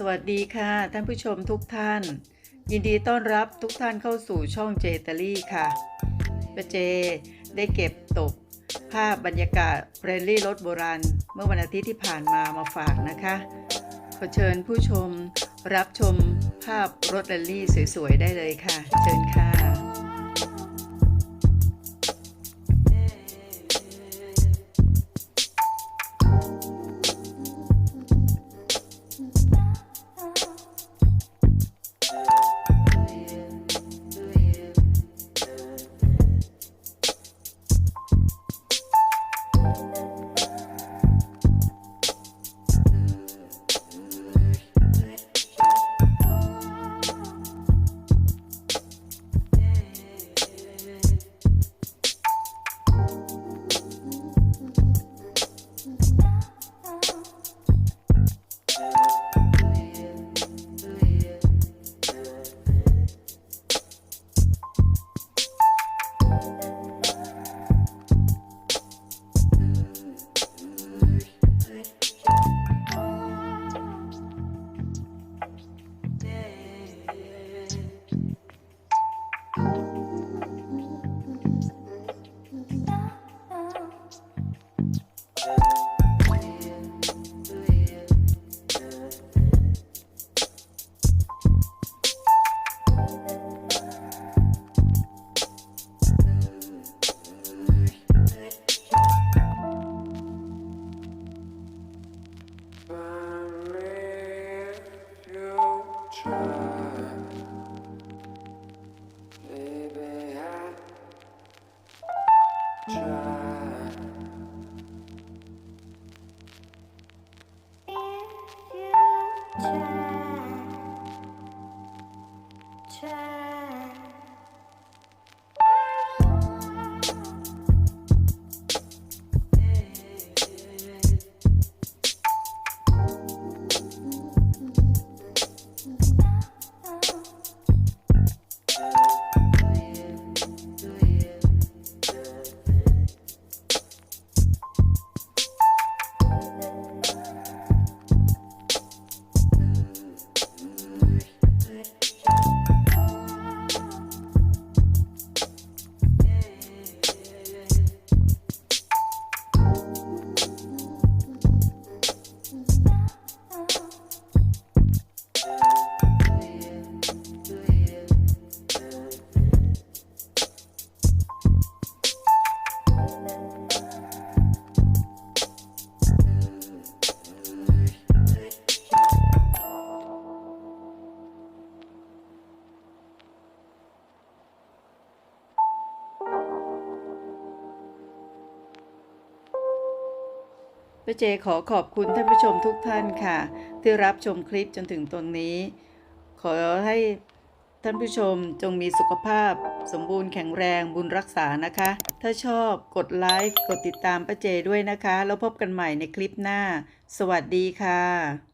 สวัสดีค่ะท่านผู้ชมทุกท่าน ยินดีต้อนรับทุกท่านเข้าสู่ช่องเจตาลี่ค่ะประเจได้เก็บตกภาพบรรยากาศเรนลี่รถโบราณ เมื่อวันอาทิตย์ที่ผ่านมามาฝากนะคะขอเชิญผู้ชมรับชมภาพรถเรลลี่สวยๆได้เลยค่ะ เชิญค่ะ try, ป้าเจขอขอบคุณท่านผู้ชมทุกท่านค่ะ ที่รับชมคลิปจนถึงตรงนี้ ขอให้ท่านผู้ชมจงมีสุขภาพ สมบูรณ์แข็งแรงบุญรักษานะคะ ถ้าชอบกดไลค์กดติดตามประเจด้วยนะคะ แล้วพบกันใหม่ในคลิปหน้า สวัสดีค่ะ